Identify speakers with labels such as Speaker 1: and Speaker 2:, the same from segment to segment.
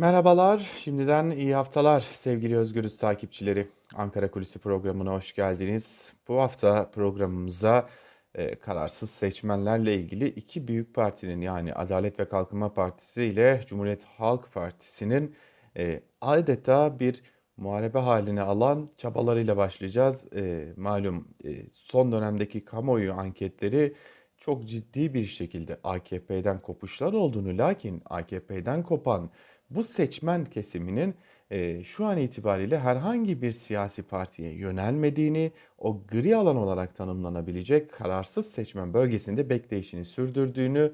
Speaker 1: Merhabalar, şimdiden iyi haftalar sevgili Özgürüz takipçileri. Ankara Kulisi programına hoş geldiniz. Bu hafta programımıza e, kararsız seçmenlerle ilgili iki büyük partinin yani Adalet ve Kalkınma Partisi ile Cumhuriyet Halk Partisi'nin e, adeta bir muharebe haline alan çabalarıyla başlayacağız. E, malum e, son dönemdeki kamuoyu anketleri çok ciddi bir şekilde AKP'den kopuşlar olduğunu lakin AKP'den kopan bu seçmen kesiminin e, şu an itibariyle herhangi bir siyasi partiye yönelmediğini, o gri alan olarak tanımlanabilecek kararsız seçmen bölgesinde bekleyişini sürdürdüğünü,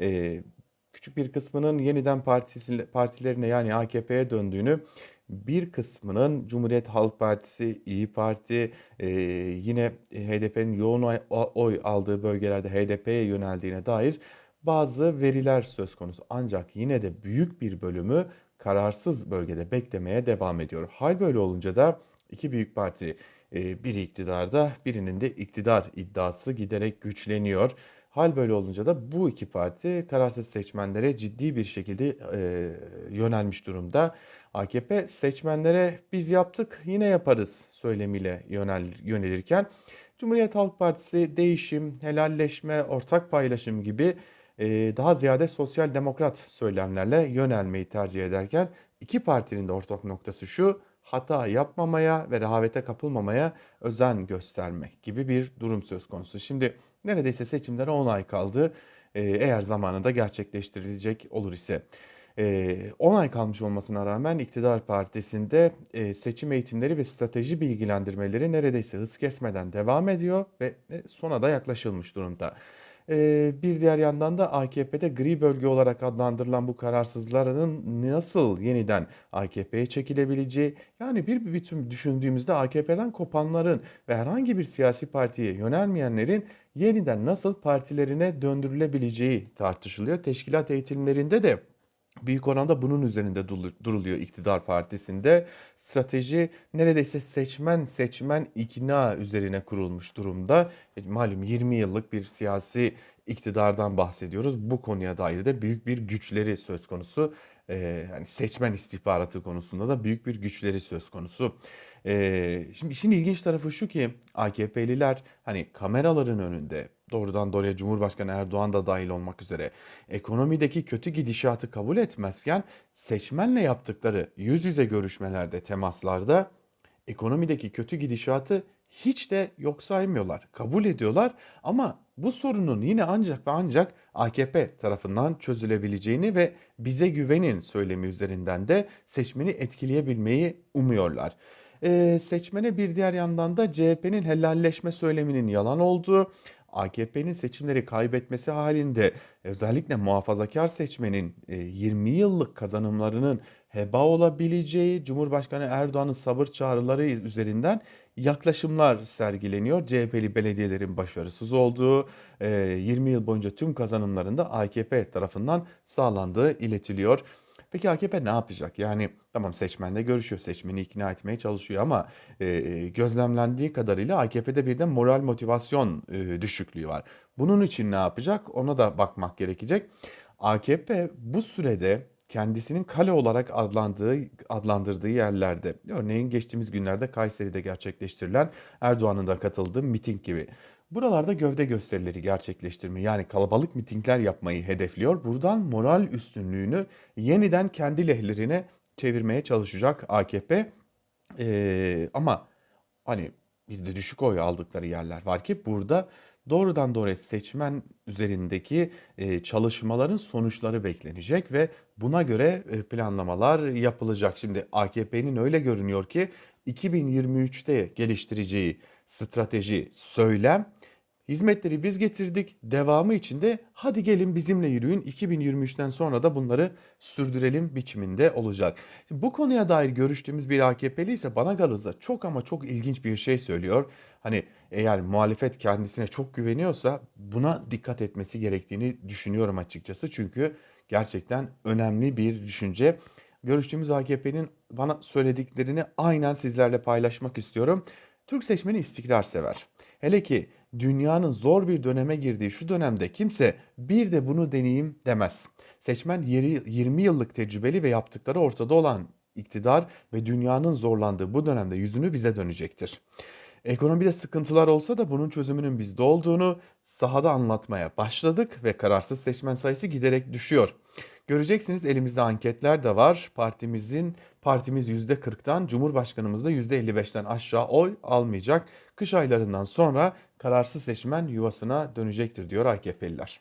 Speaker 1: e, küçük bir kısmının yeniden partisi, partilerine yani AKP'ye döndüğünü, bir kısmının Cumhuriyet Halk Partisi, İyi Parti, e, yine HDP'nin yoğun oy, oy aldığı bölgelerde HDP'ye yöneldiğine dair bazı veriler söz konusu. Ancak yine de büyük bir bölümü kararsız bölgede beklemeye devam ediyor. Hal böyle olunca da iki büyük parti e, biri iktidarda birinin de iktidar iddiası giderek güçleniyor. Hal böyle olunca da bu iki parti kararsız seçmenlere ciddi bir şekilde e, yönelmiş durumda. AKP seçmenlere biz yaptık yine yaparız söylemiyle yönel, yönelirken Cumhuriyet Halk Partisi değişim, helalleşme, ortak paylaşım gibi daha ziyade sosyal demokrat söylemlerle yönelmeyi tercih ederken iki partinin de ortak noktası şu hata yapmamaya ve rehavete kapılmamaya özen göstermek gibi bir durum söz konusu. Şimdi neredeyse seçimlere 10 ay kaldı e, eğer zamanında gerçekleştirilecek olur ise. 10 ay kalmış olmasına rağmen iktidar partisinde e, seçim eğitimleri ve strateji bilgilendirmeleri neredeyse hız kesmeden devam ediyor ve sona da yaklaşılmış durumda. Ee, bir diğer yandan da AKP'de gri bölge olarak adlandırılan bu kararsızların nasıl yeniden AKP'ye çekilebileceği yani bir bütün düşündüğümüzde AKP'den kopanların ve herhangi bir siyasi partiye yönelmeyenlerin yeniden nasıl partilerine döndürülebileceği tartışılıyor. Teşkilat eğitimlerinde de büyük oranda bunun üzerinde duruluyor iktidar partisinde. Strateji neredeyse seçmen seçmen ikna üzerine kurulmuş durumda. E, malum 20 yıllık bir siyasi iktidardan bahsediyoruz. Bu konuya dair de büyük bir güçleri söz konusu. Ee, yani seçmen istihbaratı konusunda da büyük bir güçleri söz konusu. Ee, şimdi işin ilginç tarafı şu ki AKP'liler hani kameraların önünde doğrudan doğruya Cumhurbaşkanı Erdoğan da dahil olmak üzere ekonomideki kötü gidişatı kabul etmezken seçmenle yaptıkları yüz yüze görüşmelerde, temaslarda ekonomideki kötü gidişatı hiç de yok saymıyorlar. Kabul ediyorlar ama bu sorunun yine ancak ve ancak AKP tarafından çözülebileceğini ve bize güvenin söylemi üzerinden de seçmeni etkileyebilmeyi umuyorlar. Ee, seçmene bir diğer yandan da CHP'nin helalleşme söyleminin yalan olduğu, AKP'nin seçimleri kaybetmesi halinde özellikle muhafazakar seçmenin 20 e, yıllık kazanımlarının heba olabileceği Cumhurbaşkanı Erdoğan'ın sabır çağrıları üzerinden yaklaşımlar sergileniyor. CHP'li belediyelerin başarısız olduğu, 20 e, yıl boyunca tüm kazanımlarında AKP tarafından sağlandığı iletiliyor. Peki AKP ne yapacak? Yani tamam seçmenle görüşüyor, seçmeni ikna etmeye çalışıyor ama e, gözlemlendiği kadarıyla AKP'de bir de moral motivasyon e, düşüklüğü var. Bunun için ne yapacak? Ona da bakmak gerekecek. AKP bu sürede kendisinin kale olarak adlandığı, adlandırdığı yerlerde, örneğin geçtiğimiz günlerde Kayseri'de gerçekleştirilen Erdoğan'ın da katıldığı miting gibi Buralarda gövde gösterileri gerçekleştirmeyi yani kalabalık mitingler yapmayı hedefliyor. Buradan moral üstünlüğünü yeniden kendi lehlerine çevirmeye çalışacak AKP. Ee, ama hani bir de düşük oy aldıkları yerler var ki burada doğrudan doğruya seçmen üzerindeki e, çalışmaların sonuçları beklenecek ve buna göre e, planlamalar yapılacak. Şimdi AKP'nin öyle görünüyor ki 2023'te geliştireceği strateji, söylem Hizmetleri biz getirdik. Devamı için de hadi gelin bizimle yürüyün. 2023'ten sonra da bunları sürdürelim biçiminde olacak. Şimdi bu konuya dair görüştüğümüz bir AKP'li ise bana kalırsa çok ama çok ilginç bir şey söylüyor. Hani eğer muhalefet kendisine çok güveniyorsa buna dikkat etmesi gerektiğini düşünüyorum açıkçası. Çünkü gerçekten önemli bir düşünce. Görüştüğümüz AKP'nin bana söylediklerini aynen sizlerle paylaşmak istiyorum. Türk seçmeni istikrar sever. Hele ki dünyanın zor bir döneme girdiği şu dönemde kimse bir de bunu deneyeyim demez. Seçmen yeri- 20 yıllık tecrübeli ve yaptıkları ortada olan iktidar ve dünyanın zorlandığı bu dönemde yüzünü bize dönecektir. Ekonomide sıkıntılar olsa da bunun çözümünün bizde olduğunu sahada anlatmaya başladık ve kararsız seçmen sayısı giderek düşüyor. Göreceksiniz elimizde anketler de var. Partimizin partimiz %40'tan, Cumhurbaşkanımız da %55'ten aşağı oy almayacak. Kış aylarından sonra kararsız seçmen yuvasına dönecektir diyor AKP'liler.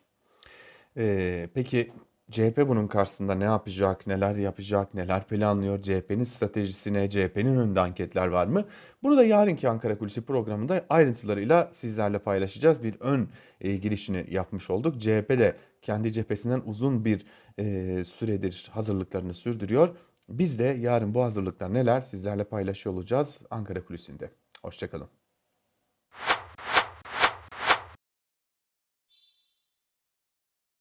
Speaker 1: Ee, peki CHP bunun karşısında ne yapacak, neler yapacak, neler planlıyor, CHP'nin stratejisine, CHP'nin önünde anketler var mı? Bunu da yarınki Ankara Kulisi programında ayrıntılarıyla sizlerle paylaşacağız. Bir ön e, girişini yapmış olduk. CHP de kendi cephesinden uzun bir e, süredir hazırlıklarını sürdürüyor. Biz de yarın bu hazırlıklar neler sizlerle paylaşıyor olacağız Ankara Kulisi'nde. Hoşçakalın.